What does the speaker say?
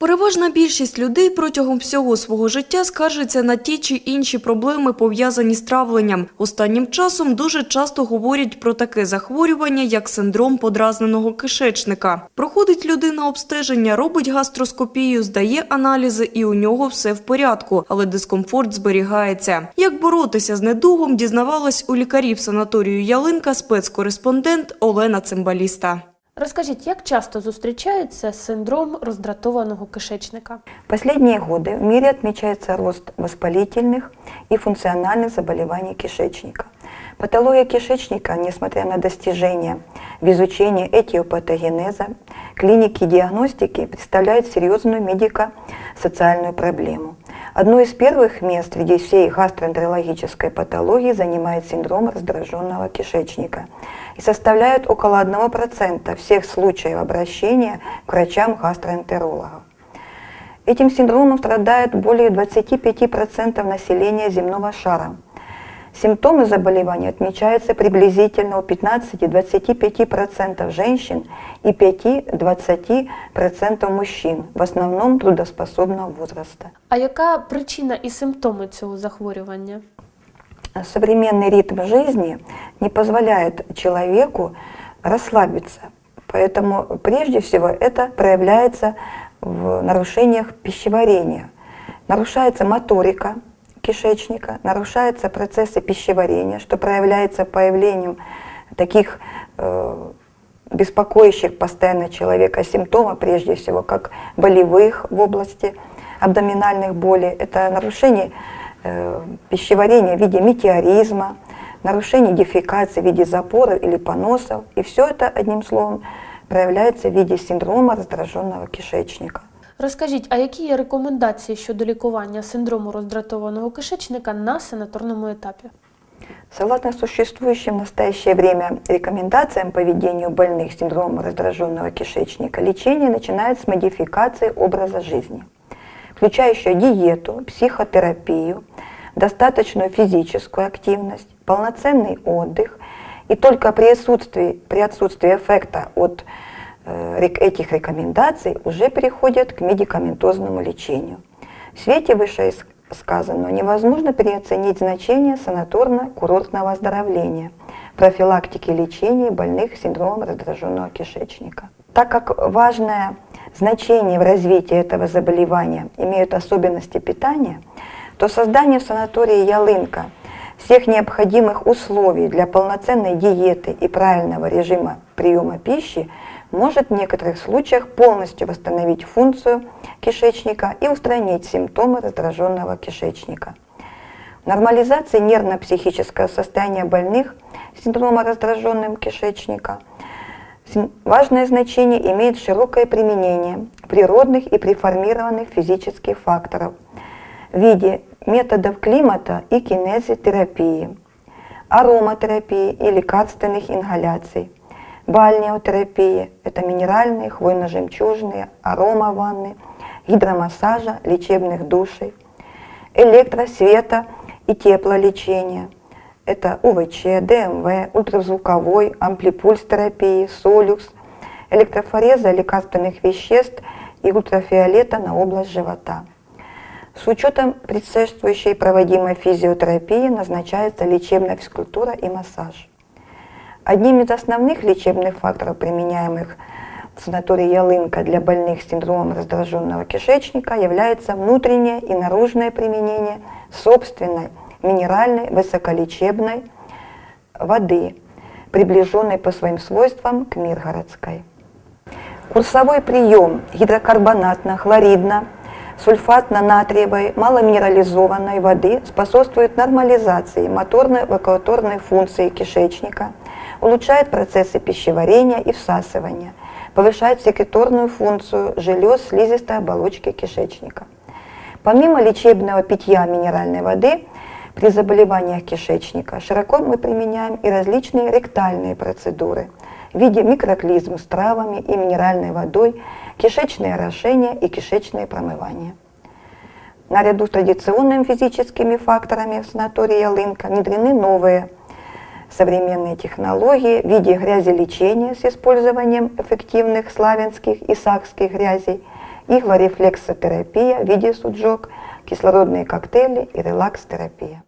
Переважна більшість людей протягом всього свого життя скаржиться на ті чи інші проблеми, пов'язані з травленням. Останнім часом дуже часто говорять про таке захворювання, як синдром подразненого кишечника. Проходить людина обстеження, робить гастроскопію, здає аналізи і у нього все в порядку, але дискомфорт зберігається. Як боротися з недугом, дізнавалась у лікарів санаторію Ялинка спецкореспондент Олена Цимбаліста. Розкажіть, як часто зустрічається синдром роздратованого кишечника? Последние годы в мире отмечается рост воспалительных и функциональных заболеваний кишечника. Патология кишечника, несмотря на достижения в изучении этиопатогенеза, клиники диагностики, представляет серьезную медико-социальную проблему. Одно из первых мест среди всей гастроэнтерологической патологии занимает синдром раздраженного кишечника и составляет около 1% всех случаев обращения к врачам-гастроэнтерологов. Этим синдромом страдает более 25% населения земного шара. Симптомы заболевания отмечаются приблизительно у 15-25% женщин и 5-20% мужчин, в основном трудоспособного возраста. А яка причина і симптоми цього захворювання? Современный ритм жизни не позволяет человеку расслабиться. Поэтому прежде всего это проявляется в нарушениях пищеварения. Нарушается моторика кишечника, нарушаются процессы пищеварения, что проявляется появлением таких э, беспокоящих постоянно человека симптомов, прежде всего, как болевых в области абдоминальных болей. Это нарушение э, пищеварения в виде метеоризма, нарушение дефекации в виде запоров или поносов. И все это, одним словом, проявляется в виде синдрома раздраженного кишечника. Розкажіть, а які є рекомендації щодо лікування синдрому роздратованого кишечника на санаторному етапі? Согласно существующим в настоящее время рекомендациям по ведению больных синдромом раздраженного кишечника, лечение начинается с модификации образа жизни, включающую диету, психотерапию, достаточную физическую активность, полноценный отдых, и только при отсутствии, при отсутствии эффекта от э, рек- этих рекомендаций уже переходят к медикаментозному лечению. В свете вышесказанного невозможно переоценить значение санаторно-курортного оздоровления, профилактики лечения больных синдромом раздраженного кишечника. Так как важное значение в развитии этого заболевания имеют особенности питания, то создание в санатории Ялынка всех необходимых условий для полноценной диеты и правильного режима приема пищи может в некоторых случаях полностью восстановить функцию кишечника и устранить симптомы раздраженного кишечника. В нормализации нервно-психического состояния больных синдрома раздраженным кишечника важное значение имеет широкое применение природных и преформированных физических факторов в виде методов климата и кинезитерапии, ароматерапии и лекарственных ингаляций, бальнеотерапии – это минеральные, хвойно-жемчужные, аромаванны, гидромассажа, лечебных душей, электросвета и теплолечения – это УВЧ, ДМВ, ультразвуковой, амплипульс-терапии, солюкс, электрофореза лекарственных веществ и ультрафиолета на область живота. С учетом предшествующей проводимой физиотерапии назначается лечебная физкультура и массаж. Одним из основных лечебных факторов, применяемых в санатории Ялынка для больных с синдромом раздраженного кишечника, является внутреннее и наружное применение собственной минеральной высоколечебной воды, приближенной по своим свойствам к миргородской. Курсовой прием гидрокарбонатно-хлоридно сульфатно-натриевой маломинерализованной воды способствует нормализации моторно-эвакуаторной функции кишечника, улучшает процессы пищеварения и всасывания, повышает секреторную функцию желез слизистой оболочки кишечника. Помимо лечебного питья минеральной воды, при заболеваниях кишечника широко мы применяем и различные ректальные процедуры в виде микроклизм с травами и минеральной водой, кишечные орошения и кишечные промывания. Наряду с традиционными физическими факторами в санатории Ялынка внедрены новые современные технологии в виде грязелечения с использованием эффективных славянских и сакских грязей иглорефлексотерапия в виде суджок, кислородные коктейли и релакс-терапия.